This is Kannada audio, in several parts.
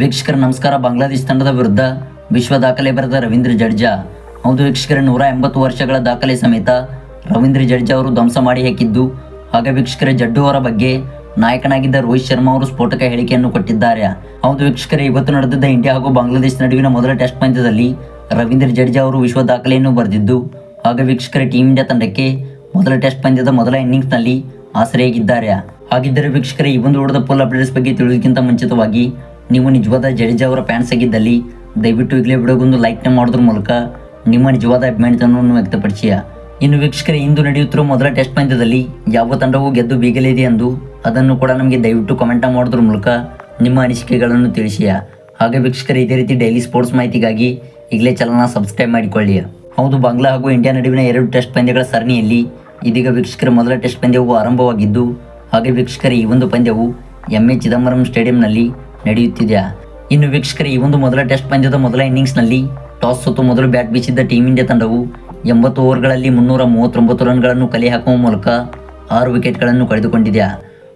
ವೀಕ್ಷಕರ ನಮಸ್ಕಾರ. ಬಾಂಗ್ಲಾದೇಶ ತಂಡದ ವಿರುದ್ಧ ವಿಶ್ವ ದಾಖಲೆ ಬರೆದ ರವೀಂದ್ರ ಜಡ್ಜಾ. ಹೌದು ವೀಕ್ಷಕರ, ನೂರ ಎಂಬತ್ತು ವರ್ಷಗಳ ದಾಖಲೆ ಸಮೇತ ರವೀಂದ್ರ ಜಡ್ಜಾ ಅವರು ಧ್ವಂಸ ಮಾಡಿ ಹಾಕಿದ್ದು, ಹಾಗೆ ವೀಕ್ಷಕರ, ಜಡ್ಡು ಅವರ ಬಗ್ಗೆ ನಾಯಕನಾಗಿದ್ದ ರೋಹಿತ್ ಶರ್ಮಾ ಅವರು ಸ್ಫೋಟಕ ಹೇಳಿಕೆಯನ್ನು ಕೊಟ್ಟಿದ್ದಾರೆ. ಹೌದು ವೀಕ್ಷಕರೇ, ಇವತ್ತು ನಡೆದಿದ್ದ ಇಂಡಿಯಾ ಹಾಗೂ ಬಾಂಗ್ಲಾದೇಶ ನಡುವಿನ ಮೊದಲ ಟೆಸ್ಟ್ ಪಂದ್ಯದಲ್ಲಿ ರವೀಂದ್ರ ಜಡ್ಜಾ ಅವರು ವಿಶ್ವ ದಾಖಲೆಯನ್ನು ಬರೆದಿದ್ದು, ಹಾಗೆ ವೀಕ್ಷಕರ ಟೀಮ್ ಇಂಡಿಯಾ ತಂಡಕ್ಕೆ ಮೊದಲ ಟೆಸ್ಟ್ ಪಂದ್ಯದ ಮೊದಲ ಇನ್ನಿಂಗ್ಸ್ನಲ್ಲಿ ಆಸರೆಯಾಗಿದ್ದಾರೆ. ಹಾಗಿದ್ದರೆ ವೀಕ್ಷಕರೇ, ಈ ಒಂದು ಓಡದ ಪೋಲ್ ಅಪ್ಡೇಟ್ಸ್ ಬಗ್ಗೆ ತಿಳಿಯೋದಕ್ಕಿಂತ ಮುಂಚಿತವಾಗಿ ನೀವು ನಿಜವಾದ ಜಡೇಜಾ ಅವರ ಫ್ಯಾನ್ಸ್ ಆಗಿದ್ದಲ್ಲಿ, ದಯವಿಟ್ಟು ಈಗಲೇ ವಿಡಿಯೋಗೊಂದು ಲೈಕ್ನ ಮಾಡೋದ್ರ ಮೂಲಕ ನಿಮ್ಮ ನಿಜವಾದ ಅಭಿಮಾನಿತನವನ್ನು ವ್ಯಕ್ತಪಡಿಸಿಯ? ಇನ್ನು ವೀಕ್ಷಕರೇ, ಇಂದು ನಡೆಯುತ್ತಿರುವ ಮೊದಲ ಟೆಸ್ಟ್ ಪಂದ್ಯದಲ್ಲಿ ಯಾವ ತಂಡವು ಗೆದ್ದು ಬೀಗಲಿದೆ ಎಂದು ಅದನ್ನು ಕೂಡ ನಮಗೆ ದಯವಿಟ್ಟು ಕಮೆಂಟ್ ಮಾಡೋದ್ರ ಮೂಲಕ ನಿಮ್ಮ ಅನಿಸಿಕೆಗಳನ್ನು ತಿಳಿಸಿಯ? ಹಾಗೆ ವೀಕ್ಷಕರೇ, ಇದೇ ರೀತಿ ಡೈಲಿ ಸ್ಪೋರ್ಟ್ಸ್ ಮಾಹಿತಿಗಾಗಿ ಈಗಲೇ ಚಾನಲ್ನ ಸಬ್ಸ್ಕ್ರೈಬ್ ಮಾಡಿಕೊಳ್ಳಿ ಹೌದು, ಬಾಂಗ್ಲಾ ಹಾಗೂ ಇಂಡಿಯಾ ನಡುವಿನ ಎರಡು ಟೆಸ್ಟ್ ಪಂದ್ಯಗಳ ಸರಣಿಯಲ್ಲಿ ಇದೀಗ ವೀಕ್ಷಕರ ಮೊದಲ ಟೆಸ್ಟ್ ಪಂದ್ಯವು ಆರಂಭವಾಗಿದ್ದು, ಹಾಗೆ ವೀಕ್ಷಕರ, ಈ ಒಂದು ಪಂದ್ಯವು ಎಂ ಎ ಚಿದಂಬರಂ ಸ್ಟೇಡಿಯಂನಲ್ಲಿ ನಡೆಯುತ್ತಿದೆ ಇನ್ನು ವೀಕ್ಷಕರ, ಈ ಒಂದು ಮೊದಲ ಟೆಸ್ಟ್ ಪಂದ್ಯದ ಮೊದಲ ಇನ್ನಿಂಗ್ಸ್ನಲ್ಲಿ ಟಾಸ್ ಸೋತು ಮೊದಲು ಬ್ಯಾಟ್ ಬೀಸಿದ್ದ ಟೀಮ್ ಇಂಡಿಯಾ ತಂಡವು ಎಂಬತ್ತು ಓವರ್ಗಳಲ್ಲಿ ಮುನ್ನೂರ ಮೂವತ್ತೊಂಬತ್ತು ರನ್ಗಳನ್ನು ಕಲೆ ಹಾಕುವ ಮೂಲಕ ಆರು ವಿಕೆಟ್ಗಳನ್ನು ಕಳೆದುಕೊಂಡಿದೆ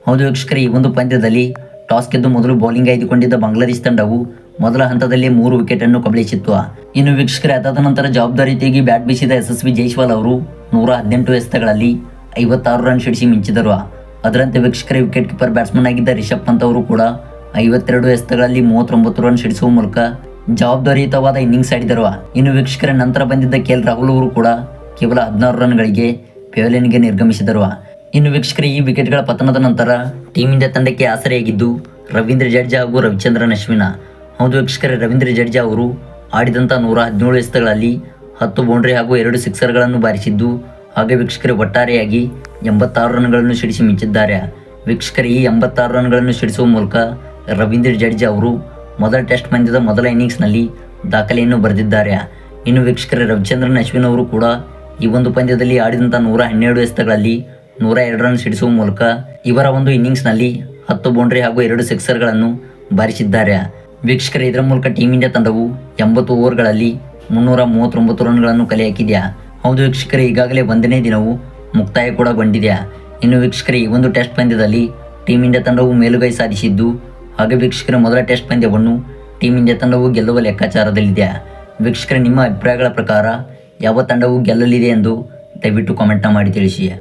ಹೌದು ವೀಕ್ಷಕರ, ಈ ಒಂದು ಪಂದ್ಯದಲ್ಲಿ ಟಾಸ್ ಗೆದ್ದು ಮೊದಲು ಬೌಲಿಂಗ್ ಆಯ್ದುಕೊಂಡಿದ್ದ ಬಾಂಗ್ಲಾದೇಶ ತಂಡವು ಮೊದಲ ಹಂತದಲ್ಲಿ ಮೂರು ವಿಕೆಟ್ ಅನ್ನು ಕಬಳಿಸಿತ್ತು. ಇನ್ನು ವೀಕ್ಷಕರೇ, ಅದಾದ ನಂತರ ಜವಾಬ್ದಾರಿಯಾಗಿ ಬ್ಯಾಟ್ ಬೀಸಿದ ಯಶಸ್ವಿ ಜೈಸ್ವಾಲ್ ಅವರು ನೂರ ಹದಿನೆಂಟು ಎಸೆತಗಳಲ್ಲಿ ಐವತ್ತಾರು ರನ್ ಸಿಡಿಸಿ ಮಿಂಚಿದರು. ಅದರಂತೆ ವೀಕ್ಷಕರೇ, ವಿಕೆಟ್ ಕೀಪರ್ ಬ್ಯಾಟ್ಸ್ಮನ್ ಆಗಿದ್ದ ರಿಷಬ್ ಪಂತ್ ಅವರು ಕೂಡ ಐವತ್ತೆರಡು ಎಸೆತಗಳಲ್ಲಿ ಮೂವತ್ತೊಂಬತ್ತು ರನ್ ಸಿಡಿಸುವ ಮೂಲಕ ಜವಾಬ್ದಾರಿಯುತವಾದ ಇನ್ನಿಂಗ್ಸ್ ಆಡಿದರು ಇನ್ನು ವೀಕ್ಷಕರ ನಂತರ ಬಂದಿದ್ದ ಕೆಲ್ ರಾಹುಲ್ ಅವರು ಕೂಡ ಕೇವಲ ಹದಿನಾರು ರನ್ಗಳಿಗೆ ಪೆವಲಿಯನ್ಗೆ ನಿರ್ಗಮಿಸಿದರು ಇನ್ನು ವೀಕ್ಷಕರ ಈ ವಿಕೆಟ್ಗಳ ಪತನದ ನಂತರ ಟೀಮ್ ಇಂಡಿಯಾ ತಂಡಕ್ಕೆ ಆಸರೆಯಾಗಿದ್ದು ರವೀಂದ್ರ ಜಡ್ಜಾ ಹಾಗೂ ರವಿಚಂದ್ರನ್ ಅಶ್ವಿನ. ಹೌದು ವೀಕ್ಷಕರೇ, ರವೀಂದ್ರ ಜಡ್ಜಾ ಅವರು ಆಡಿದಂಥ ನೂರ ಹದಿನೇಳು ಎಸೆತಗಳಲ್ಲಿ ಹತ್ತು ಬೌಂಡ್ರಿ ಹಾಗೂ ಎರಡು ಸಿಕ್ಸರ್ಗಳನ್ನು ಬಾರಿಸಿದ್ದು, ಹಾಗೆ ವೀಕ್ಷಕರು ಒಟ್ಟಾರೆಯಾಗಿ ಎಂಬತ್ತಾರು ರನ್ಗಳನ್ನು ಸಿಡಿಸಿ ಮಿಂಚಿದ್ದಾರೆ. ವೀಕ್ಷಕರ, ಈ ಎಂಬತ್ತಾರು ರನ್ಗಳನ್ನು ಸಿಡಿಸುವ ಮೂಲಕ ರವೀಂದ್ರ ಜಡೇಜಾ ಅವರು ಮೊದಲ ಟೆಸ್ಟ್ ಪಂದ್ಯದ ಮೊದಲ ಇನ್ನಿಂಗ್ಸ್ನಲ್ಲಿ ದಾಖಲೆಯನ್ನು ಬರೆದಿದ್ದಾರೆ. ಇನ್ನು ವೀಕ್ಷಕರೇ, ರವಿಚಂದ್ರನ್, ಅಶ್ವಿನ್ ಅವರು ಕೂಡ ಈ ಒಂದು ಪಂದ್ಯದಲ್ಲಿ ಆಡಿದಂಥ ನೂರ ಹನ್ನೆರಡು ಎಸೆತಗಳಲ್ಲಿ ನೂರ ಎರಡು ರನ್ ಸಿಡಿಸುವ ಮೂಲಕ ಇವರ ಒಂದು ಇನ್ನಿಂಗ್ಸ್ನಲ್ಲಿ ಹತ್ತು ಬೌಂಡ್ರಿ ಹಾಗೂ ಎರಡು ಸಿಕ್ಸರ್ಗಳನ್ನು ಬಾರಿಸಿದ್ದಾರೆ. ವೀಕ್ಷಕರ, ಇದರ ಮೂಲಕ ಟೀಮ್ ಇಂಡಿಯಾ ತಂಡವು ಎಂಬತ್ತು ಓವರ್ಗಳಲ್ಲಿ ಮುನ್ನೂರ ಮೂವತ್ತೊಂಬತ್ತು ರನ್ಗಳನ್ನು ಕಲೆ ಹಾಕಿದೆ ಹೌದು ವೀಕ್ಷಕರೇ, ಈಗಾಗಲೇ ಒಂದನೇ ದಿನವು ಮುಕ್ತಾಯ ಕೂಡ ಗೊಂಡಿದೆ. ಇನ್ನು ವೀಕ್ಷಕರೇ, ಈ ಒಂದು ಟೆಸ್ಟ್ ಪಂದ್ಯದಲ್ಲಿ ಟೀಮ್ ಇಂಡಿಯಾ ತಂಡವು ಮೇಲುಗೈ ಸಾಧಿಸಿದ್ದು ಹಾಗೆ ವೀಕ್ಷಕರ ಮೊದಲ ಟೆಸ್ಟ್ ಪಂದ್ಯವನ್ನು ಟೀಮ್ ಇಂಡಿಯಾ ತಂಡವು ಗೆಲ್ಲುವ ಲೆಕ್ಕಾಚಾರದಲ್ಲಿದೆ. ವೀಕ್ಷಕರ, ನಿಮ್ಮ ಅಭಿಪ್ರಾಯಗಳ ಪ್ರಕಾರ ಯಾವ ತಂಡವು ಗೆಲ್ಲಲಿದೆ ಎಂದು ದಯವಿಟ್ಟು ಕಾಮೆಂಟ್ನ ಮಾಡಿ ತಿಳಿಸಿ.